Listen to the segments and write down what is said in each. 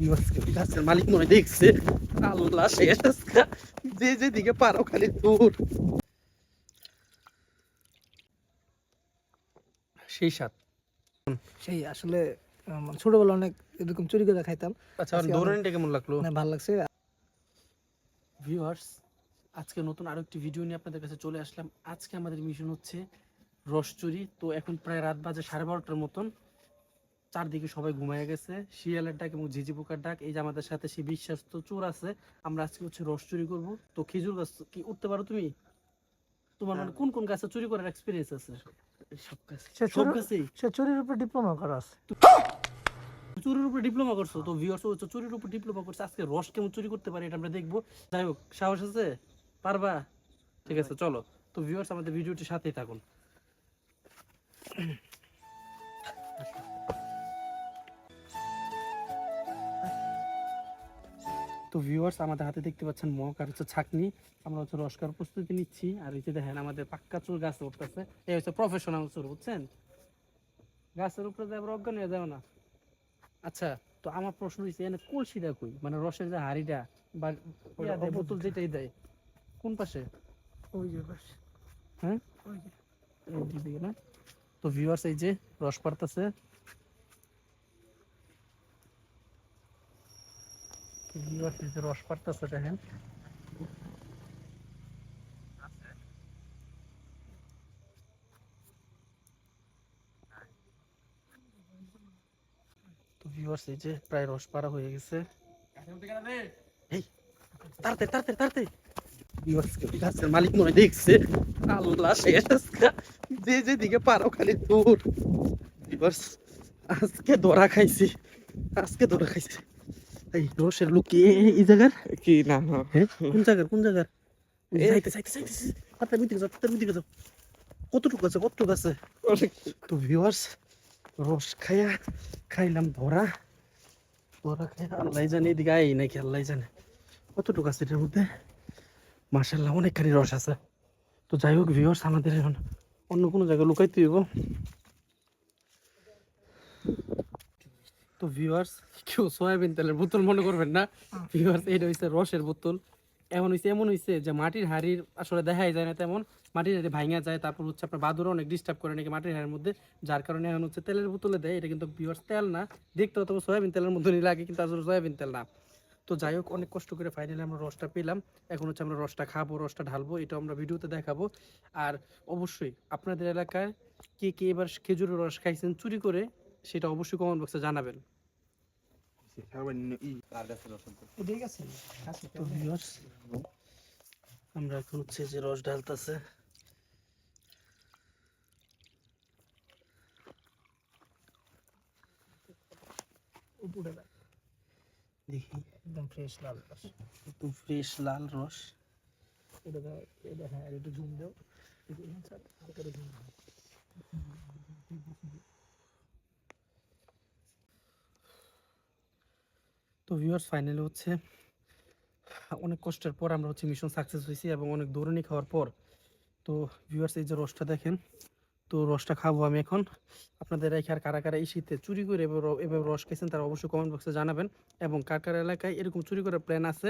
ভিউয়ার্সকে গাছের মালিক মনে হয় দেখছে। আল্লাহ শেষ যে যেদিকে পারো খালি দূর। সেই সাত সেই আসলে ছোটবেলা অনেক এরকম চুরি করে খাইতাম। আচ্ছা কেমন লাগল? ভালো লাগছে। ভিউয়ার্স আজকে নতুন আরও একটি ভিডিও নিয়ে আপনাদের কাছে চলে আসলাম। আজকে আমাদের মিশন হচ্ছে রস চুরি। তো এখন প্রায় রাত বাজে সাড়ে বারোটার মতন। চারদিকে সবাই ঘুমায় গেছে। শিয়ালের ডাক এবং ঝিঝি পোকার ডাক এই যে আমাদের সাথে সেই বিশ্বাস্ত চোর আছে আমরা আজকে হচ্ছে রস চুরি করব। তো খেজুর গাছ কি উঠতে পারো তুমি? তোমার মানে কোন কোন গাছে চুরি করার এক্সপিরিয়েন্স আছে? সব গাছে। সে সব গাছেই। সে চুরির উপর ডিপ্লোমা করা আছে। চুরির উপর ডিপ্লোমা করছ? তো ভিউয়ার্স হচ্ছে চুরির উপর ডিপ্লোমা করছে। আজকে রস কেমন চুরি করতে পারে এটা আমরা দেখব। যাই হোক সাহস আছে? পারবা? ঠিক আছে চলো। তো ভিউয়ার্স আমাদের ভিডিওটির সাথেই থাকুন। তো ভিউয়ার্স আমাদের হাতে দেখতে পাচ্ছেন মগ আর হচ্ছে ছাকনি। আমরা হচ্ছে রসকার প্রস্তুতি নিচ্ছি। আর এই যে দেখেন আমাদের পাক্কা চুর গাছ উঠতেছে। এই হচ্ছে প্রফেশনাল চুর বুঝছেন? গাছের উপরে যাবে অজ্ঞান হয়ে যাবে না। আচ্ছা তো আমার প্রশ্ন হচ্ছে এনে কলসিটা কই? মানে রসের যে হাড়িটা বা বোতল যেটাই দেয় কোন পাশে? ওই যে বাস হ্যাঁ? ওই যে। না। তো ভিউয়ার্স এই যে রস পারতাছে এই যে রস পারতাছে দেখেন তো ভিউয়ার্স এই যে প্রায় রস পারা হয়ে গেছে। এই তাড়াতাড়ি তাড়াতাড়ি তাড়াতাড়ি। ভিউয়ার্স গাছের মালিক মনে হয় দেখছে। আল্লাহ শেষ আজকে যে যেদিকে পারো খালি দূর ভিউয়ার্স আজকে ধরা খাইছি আজকে ধরা খাইছি। এই রসের লোক কি এই- জায়গার? কি না না হ্যাঁ কোন জায়গার কোন জায়গার? এই- যাইতে যাইতে যাইতে পাতার ভিতরে যাও কতটুকু আছে কতটুকু আছে? অনেক। তো ভিউয়ার্স রস খাইয়া খাইলাম ধরা। ধরা খাইয়া আল্লাহ জানে এদিকে আই নাকি আল্লাহ জানে। কতটুকু আছে এটার মধ্যে? মার্শাল্লাহ অনেকখানি রস আছে। তো যাই হোক ভিউয়ার্স আমাদের এখন অন্য কোনো জায়গায় লুকাইতে হইব। তো ভিউয়ার্স কেউ সয়াবিন তেলের বোতল মনে করবেন না। ভিউয়ার্স এটা হইছে রসের বোতল। এমন হইছে এমন হইছে যে মাটির হাড়ির আসলে দেখাই যায় না তেমন। মাটির হাড়ি ভাঙা যায়, তারপর হচ্ছে আপনার বাদুরও অনেক ডিস্টার্ব করে নাকি মাটির হাড়ির মধ্যে। যার কারণে এখন হচ্ছে তেলের বোতলে দেয়, এটা কিন্তু ভিউয়ার্স তেল না। দেখতে হয়তো সয়াবিন তেলের মতনই লাগে, কিন্তু আসলে সয়াবিন তেল না। তো যাই হোক, অনেক কষ্ট করে ফাইনালি আমরা রসটা পেলাম। এখন হচ্ছে আমরা রসটা খাব, রসটা ঢালবো এটা আমরা ভিডিওতে দেখাবো। আর অবশ্যই, আপনাদের এলাকায় কে কে এবার খেজুরের রস খাইছেন, চুরি করে, সেটা অবশ্যই কমেন্ট বক্সে জানাবেন। ঠিক আছে তো viewers, আমরা এখন হচ্ছে যে রস ঢালতেছে। উপরে দেখি। একদম ফ্রেশ লাল বাস একদম ফ্রেশ লাল রস। এটা এটা হ্যাঁ একটু ঝুম দাও একটু inside, হালকা একটু zoom দাও। তো ভিউয়ার্স ফাইনালি হচ্ছে অনেক কষ্টের পর আমরা হচ্ছে মিশন সাকসেস হয়েছি এবং অনেক দৌড়ানি খাওয়ার পর তো ভিউয়ার্স এই যে রসটা দেখেন তো রসটা খাব আমি এখন। আপনাদের রেখে আর কারা কারা এই শীতে চুরি করে এভাবে রস খেয়েছেন তারা অবশ্যই কমেন্ট বক্সে জানাবেন। এবং কার কার এলাকায় এরকম চুরি করার প্ল্যান আছে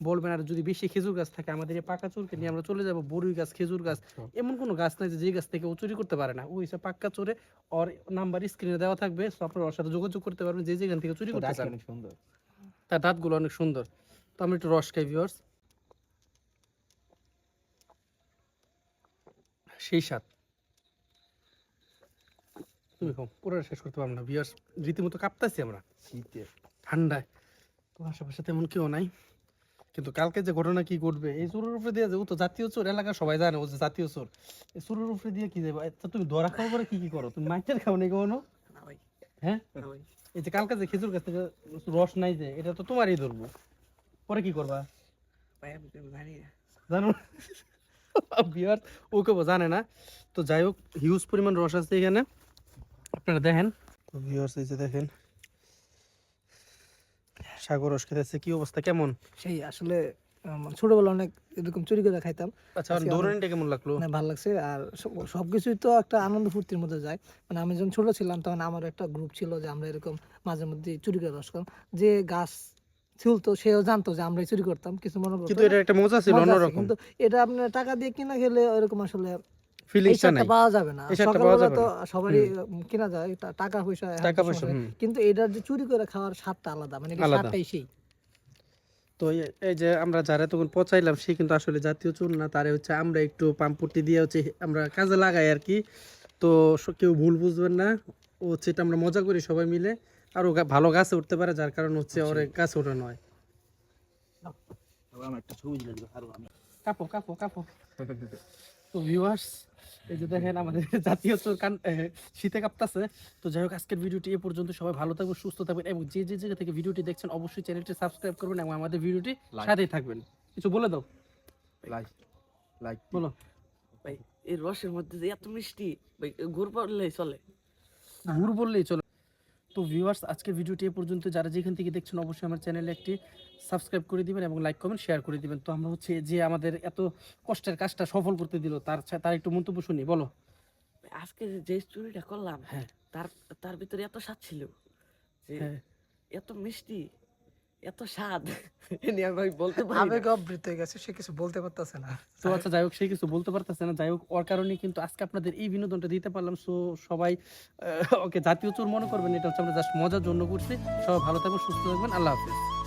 বলবেন আর যদি বেশি খেজুর গাছ থাকে আমাদের এই পাকা চোরকে নিয়ে আমরা চলে যাব বড়ুই গাছ খেজুর গাছ এমন কোনো গাছ নাই যে গাছ থেকে ও চুরি করতে পারে না। ওই সব পাক্কা চোরে ওর নাম্বার স্ক্রিনে দেওয়া থাকবে সো আপনারা ওর সাথে যোগাযোগ করতে পারবেন যে যেখান থেকে চুরি করতে চান। সুন্দর। তার দাঁতগুলো অনেক সুন্দর। তো আমি একটু রস খাই ভিউয়ার্স সেই স্বাদ। তুমি খাও পুরো শেষ করতে পারব না ভিউয়ার্স রীতিমতো কাঁপতাছি আমরা। শীতে। ঠান্ডায়। তো আশেপাশে তেমন কেউ নাই। কিন্তু কালকে যে ঘটনা কি ঘটবে এই চোরের উপরে দিয়ে যে ও তো জাতীয় চোর এলাকা সবাই জানে ও যে জাতীয় চোর। এই চোরের উপরে দিয়ে কি যাবে আচ্ছা তুমি ধরা খাওয়া পরে কি কি করো? তুমি মাইটের খাও নাকি কখনো হ্যাঁ? ভাই। এই যে কালকে যে খেজুর গাছ থেকে রস নাই যে এটা তো তোমারই ধরবো পরে কি করবা? জানি বিয়ার ও কেউ জানে না। তো যাই হোক হিউজ পরিমাণ রস আছে এখানে। আপনারা দেখেন। তো ভিউয়ার্স এই যে দেখেন। সাগর রস খেতেছে কি অবস্থা কেমন? সেই আসলে ছোটবেলা অনেক এরকম চুরি করে খাইতাম। আচ্ছা দৌড়ানিটা কেমন লাগল? মানে ভালো লাগছে। আর সবকিছুই তো একটা আনন্দ ফুর্তির মধ্যে যায়। মানে আমি যখন ছোট ছিলাম তখন আমার একটা গ্রুপ ছিল যে আমরা এরকম মাঝে মধ্যে চুরি করে রস করতাম যে গাছ সেও জানতো যে আমরা চুরি করতাম। কিছু মনে কিন্তু এটা একটা মজা ছিল অন্যরকম। কিন্তু এটা আপনার টাকা দিয়ে কিনা খেলে ওরকম আসলে ফিলিংসটা নাই। পাওয়া যাবে না। সকালবেলা তো সবারই কিনা যায় টাকা পয়সা টাকা পয়সা। কিন্তু এটার যে চুরি করে খাওয়ার স্বাদটা আলাদা। মানে স্বাদটাই সেই। তো এই- যে আমরা যারা তখন পচাইলাম সে কিন্তু আসলে জাতীয় চুন না তারে হচ্ছে আমরা একটু পাম্পুটি দিয়ে হচ্ছে আমরা কাজে লাগাই আর কি। তো কেউ ভুল বুঝবেন না। ও হচ্ছে এটা আমরা মজা করি সবাই মিলে। আর ও ভালো গাছে উঠতে পারে যার কারণ হচ্ছে ওর গাছ ওঠানো হয় কাপো কাপো কাপো তো ভিউয়ার্স এই যে দেখেন আমাদের জাতীয় চোর কান শীতে কাঁপতাছে। তো যাই হোক আজকের ভিডিওটি এ পর্যন্ত। সবাই ভালো থাকবেন সুস্থ থাকবেন এবং যে যে জায়গা থেকে ভিডিওটি দেখছেন অবশ্যই চ্যানেলটি সাবস্ক্রাইব করবেন এবং আমাদের ভিডিওটি সাথেই থাকবেন। কিছু বলে দাও। লাইক লাইক বলো। ভাই এই রসের মধ্যে যে এত মিষ্টি ভাই ঘুর পড়লেই চলে। ঘুর বললেই চলো। তো ভিউয়ার্স আজকের ভিডিওটি এ পর্যন্ত যারা যেখান থেকে দেখছেন অবশ্যই আমার চ্যানেলে একটি সাবস্ক্রাইব করে দিবেন এবং লাইক কমেন্ট শেয়ার করে দিবেন তো আমরা হচ্ছে যে আমাদের এত কষ্টের কাজটা সফল করতে দিল তার তার একটু মন্তব্য শুনি বলো আজকে যে চুরিটা করলাম হ্যাঁ। তার তার ভিতরে এত স্বাদ ছিল যে হ্যাঁ। এত মিষ্টি এত স্বাদ নিয়ে আমি বলতে পারি আবেগ আবৃত হয়ে গেছে সে কিছু বলতে পারতেছে না। তো আচ্ছা যাই হোক সে কিছু বলতে পারতেছে না। যাই হোক ওর কারণে কিন্তু আজকে আপনাদের এই বিনোদনটা দিতে পারলাম। সো সবাই ওকে জাতীয় চোর মনে করবেন এটা হচ্ছে আমরা জাস্ট মজার জন্য করছি। সবাই ভালো থাকবেন সুস্থ থাকবেন। আল্লাহ হাফিজ।